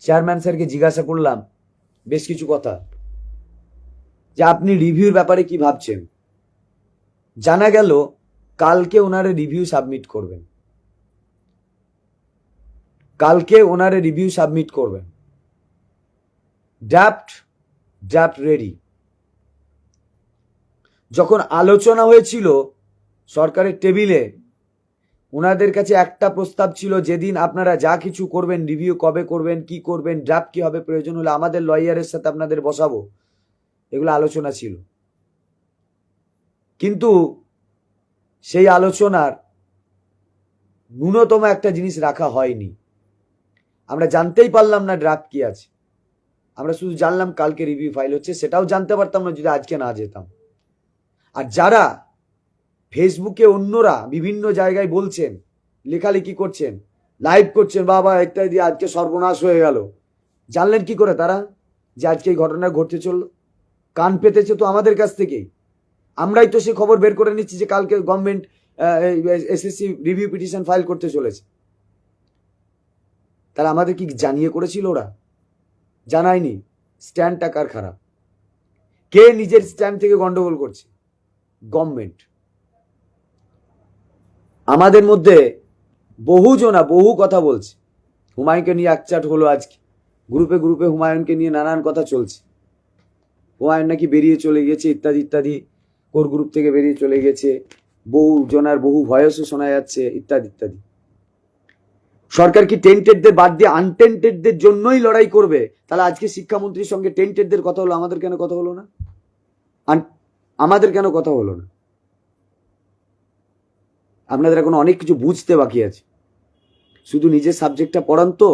Chairman স্যারকে জিজ্ঞাসা করলাম, বেশ কিছু কথা। যে আপনি রিভিউর ব্যাপারে কি ভাবছেন? জানা গেল, কালকে ওনারে রিভিউ সাবমিট করবেন। কালকে ওনারে রিভিউ সাবমিট করবেন। ড্রাফট ড্রাফট রেডি যখন আলোচনা হয়েছিল সরকারের টেবিলে ওনাদের কাছে একটা প্রস্তাব ছিল, যেদিন আপনারা যা কিছু করবেন রিভিউ কবে করবেন, কি করবেন ড্রাফট কি হবে, প্রয়োজন হলে আমাদের লয়ারের সাথে আপনাদের বসাবো। এগুলো আলোচনা ছিল। কিন্তু সেই আলোচনার ন্যূনতম একটা জিনিস রাখা হয়নি। আমরা জানতেই পারলাম না ড্রাফট কি আছে। আমরা শুধু জানলাম কালকে রিভিউ ফাইল হচ্ছে, সেটাও জানতে পারতাম না যদি আজকে না যেতাম। আর যারা ফেসবুকে অন্যরা বিভিন্ন জায়গায় বলছেন লেখালেখি করছেন লাইভ করছেন বাবা একটা দিয়ে আজকে সর্বনাশ হয়ে গেল জানলেন কি করে তারা যে আজকে এই ঘটনা ঘটতে চলল কান পেতেছে তো আমাদের কাছ থেকেই আমরাই তো সে খবর বের করে নিচ্ছি যে কালকে government SSC review petition file করতে চলেছে তারা আমাদের কি জানিয়ে করেছিল ওরা জানায়নি স্ট্যান্ডটা কার খারাপ কে নিজের স্ট্যান্ড থেকে গন্ডগোল করছে গভর্নমেন্ট আমাদের মধ্যে বহু জনা বহু কথা বলছে। হুমায়ুনকে নিয়ে একচাট হলো আজকে। গ্রুপে গ্রুপে হুমায়ুনকে নিয়ে নানান কথা চলছে। হুমায়ুন নাকি বেরিয়ে চলে গেছে, ইত্যাদি ইত্যাদি। কোর গ্রুপ থেকে বেরিয়ে চলে গেছে। বহু জনার বহু ভয়েসও শোনা যাচ্ছে, ইত্যাদি ইত্যাদি। সরকার কি টেন্টেডদের বাদ দিয়ে আনটেন্টেডদের জন্যই লড়াই করবে? তাহলে আজকে শিক্ষামন্ত্রীর সঙ্গে টেন্টেডদের কথা হলো, আমাদের কেন কথা হলো না? আমাদের কেন কথা হলো না? আপনাদের এখন অনেক কিছু বুঝতে বাকি আছে। শুধু নিজের সাবজেক্টটা পড়ান তো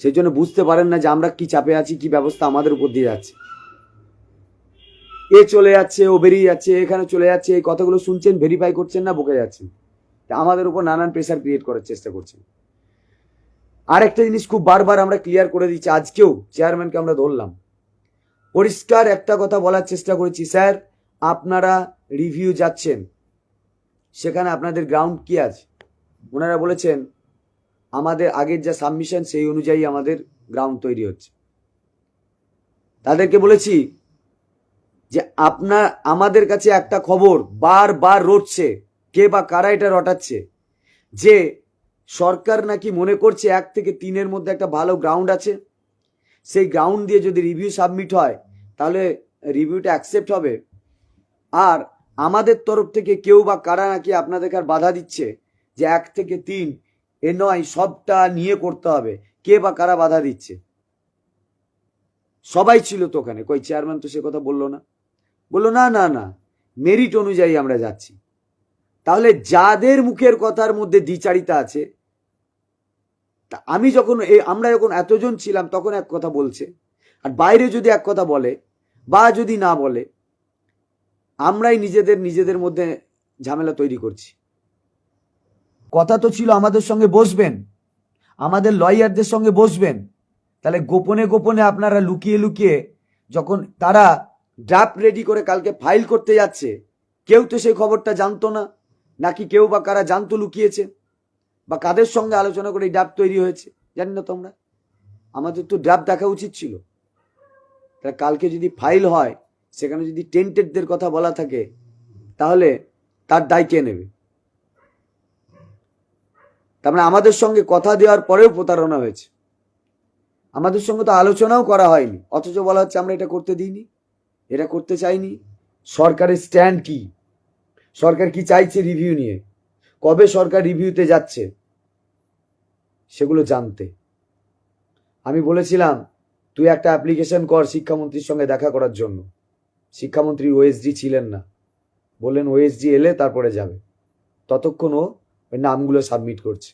সেই জন্য বুঝতে পারেন না যে আমরা কি চাপে আছি, কি ব্যবস্থা আমাদের উপর দিয়ে যাচ্ছে। এ চলে যাচ্ছে, ও বেরিয়ে যাচ্ছে, এখানে চলে যাচ্ছে, এই কথাগুলো শুনছেন ভেরিফাই করছেন না, বকে যাচ্ছেন। আমাদের উপর নানান প্রেশার ক্রিয়েট করার চেষ্টা করছেন। আর একটা জিনিস খুব বারবার আমরা ক্লিয়ার করে দিচ্ছি, আজকেও চেয়ারম্যানকে আমরা ধরলাম। পরিষ্কার একটা কথা বলার চেষ্টা করেছি, স্যার, আপনারা রিভিউ যাচ্ছেন। সেখানে আপনাদের গ্রাউন্ড কি আছে? ওনারা বলেছেন, আমাদের আগের যা সাবমিশন সেই অনুযায়ী আমাদের গ্রাউন্ড তৈরি হচ্ছে। তাদেরকে বলেছি যে আপনার, আমাদের কাছে একটা খবর বারবার রটছে, কে বা কারা এটা রটাচ্ছে, যে সরকার নাকি মনে করছে এক থেকে তিনের মধ্যে একটা ভালো গ্রাউন্ড আছে, সেই গ্রাউন্ড দিয়ে যদি রিভিউ সাবমিট হয়, তাহলে রিভিউটা অ্যাকসেপ্ট হবে। আর আমাদের তরফ থেকে কেউ বা কারা নাকি আপনাদেরকে আর বাধা দিচ্ছে যে এক থেকে তিন, এ নয়, সবটা নিয়ে করতে হবে। কে বা কারা বাধা দিচ্ছে? সবাই ছিল তো ওখানে। কই চেয়ারম্যান তো সে কথা বলল না। বলল, না না না মেরিট অনুযায়ী আমরা যাচ্ছি। তাহলে যাদের মুখের কথার মধ্যে দ্বিচারিতা আছে, তা আমি যখন এ, আমরা যখন এতজন ছিলাম, তখন এক কথা বলছে। আর বাইরে যদি এক কথা বলে বা যদি না বলে আমরাই নিজেদের নিজেদের মধ্যে ঝামেলা তৈরি করছি। কথা তো ছিল আমাদের সঙ্গে বসবেন। আমাদের লয়ারদের সঙ্গে বসবেন। তাহলে গোপনে গোপনে আপনারা লুকিয়ে লুকিয়ে যখন তারা ড্রাফট রেডি করে কালকে ফাইল করতে যাচ্ছে, কেউ তো সেই খবরটা জানতো না, নাকি কেউ বা কারা জানতো লুকিয়েছে, বা কাদের সঙ্গে আলোচনা করে এই ড্রাফট তৈরি হয়েছে, জানি না তোমরা। আমাদের তো ড্রাফট দেখা উচিত ছিল। তাহলে কালকে যদি ফাইল হয় সেখানে যদি টেন্টেডদের কথা বলা থাকে, তাহলে তার দায় কে নেবে? তার মানে আমাদের সঙ্গে কথা দেওয়ার পরেও প্রতারণা হয়েছে। আমাদের সঙ্গে তো আলোচনাও করা হয়নি, অথচ বলা হচ্ছে আমরা এটা করতে দিইনি, এটা করতে চাইনি। সরকারের স্ট্যান্ড কি? সরকার কি চাইছে রিভিউ নিয়ে? কবে সরকার রিভিউতে যাচ্ছে? সেগুলো জানতে। আমি বলেছিলাম, তুই একটা অ্যাপ্লিকেশন কর শিক্ষামন্ত্রীর সঙ্গে দেখা করার জন্য। শিক্ষামন্ত্রী ওএসডি ছিলেন না। বললেন ওএসডি এলে তারপরে যাবে। ততক্ষণ ও ওই নামগুলো সাবমিট করছে।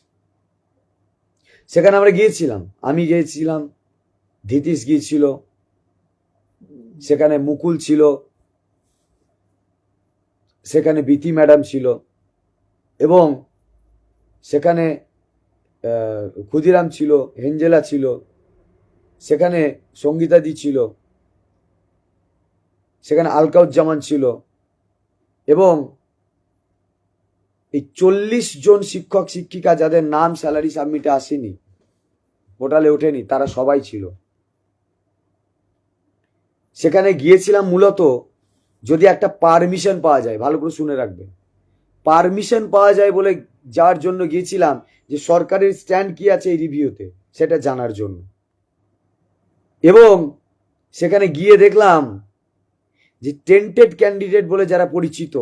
সেখানে আমরা গিয়েছিলাম। আমি গিয়েছিলাম ধীতিস গিয়েছিল, সেখানে মুকুল ছিল, সেখানে বিতি ম্যাডাম ছিল এবং সেখানে ক্ষুদিরাম ছিল, হেঞ্জেলা ছিল, সেখানে সঙ্গীতাদি ছিল। সেখানে আলকাউজ্জামান ছিল। এবং এই চল্লিশ জন শিক্ষক, শিক্ষিকা যাদের নাম স্যালারি সাবমিটে আসেনি পোর্টালে ওঠেনি, তারা সবাই ছিল। সেখানে গিয়েছিলাম মূলত যদি একটা পারমিশন পাওয়া যায়, ভালো করে শুনে রাখবেন পারমিশন পাওয়া যায় বলে যার জন্য গিয়েছিলাম যে সরকারের স্ট্যান্ড কি আছে এই রিভিউতে, সেটা জানার জন্য। এবং সেখানে গিয়ে দেখলাম যে টেন্টেড ক্যান্ডিডেট বলে যারা পরিচিত,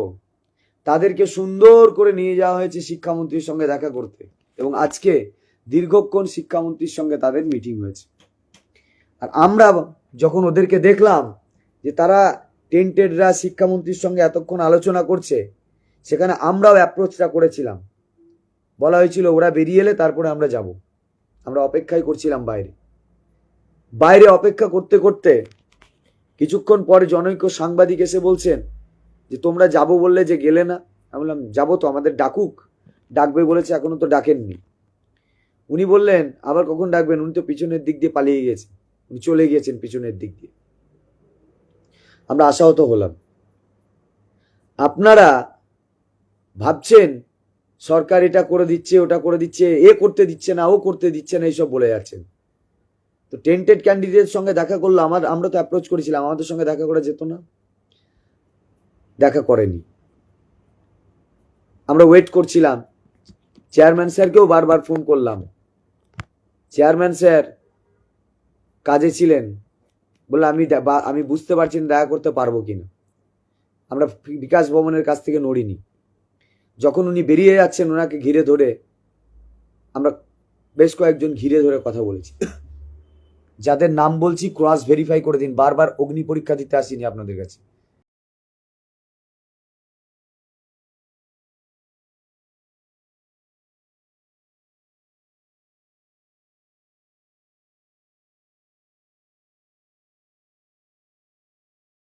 তাদেরকে সুন্দর করে নিয়ে যাওয়া হয়েছে শিক্ষামন্ত্রীর সঙ্গে দেখা করতে। এবং আজকে দীর্ঘক্ষণ শিক্ষামন্ত্রীর সঙ্গে তাদের মিটিং হয়েছে। আর আমরা যখন ওদেরকে দেখলাম যে তারা টেন্টেডরা শিক্ষামন্ত্রীর সঙ্গে এতক্ষণ আলোচনা করছে, সেখানে আমরাও অ্যাপ্রোচটা করেছিলাম। বলা হয়েছিল, ওরা বেরিয়ে এলে তারপরে আমরা যাব। আমরা অপেক্ষাই করছিলাম বাইরে। বাইরে অপেক্ষা করতে করতে কিছুক্ষণ পরে জনৈক সাংবাদিক এসে বলছেন, যে তোমরা যাব বললে যে গেলে না? আমি বললাম, যাব তো, আমাদের ডাকুক। ডাকবে বলেছে, এখনও তো ডাকেননি। উনি বললেন, আবার কখন ডাকবেন? উনি তো পিছনের দিক দিয়ে পালিয়ে গেছেন উনি চলে গিয়েছেন পিছনের দিক দিয়ে। আমরা আশাহত হলাম। আপনারা ভাবছেন, সরকার এটা করে দিচ্ছে, ওটা করে দিচ্ছে, এ করতে দিচ্ছে না, ও করতে দিচ্ছে না, এইসব বলে যাচ্ছেন। তো টেন্টেড ক্যান্ডিডেট সঙ্গে দেখা করল আমার আমরা তো অ্যাপ্রোচ করেছিলাম, আমাদের সঙ্গে দেখা করা যেত না। দেখা করেনি। আমরা ওয়েট করছিলাম। চেয়ারম্যান স্যারকেও বারবার ফোন করলাম। চেয়ারম্যান স্যার কাজে ছিলেন। বলে আমি আমি বুঝতে পারছি না দেখা করতে পারব কিনা। আমরা বিকাশ ভবনের কাছ থেকে নড়িনি। যখন উনি বেরিয়ে যাচ্ছেন ওনাকে ঘিরে ধরে আমরা বেশ কয়েকজন ঘিরে ধরে কথা বলেছি। যাদের নাম বলছি ক্রস ভেরিফাই করে দিন। বারবার অগ্নি পরীক্ষা দিতে আসিনি আপনাদের কাছে।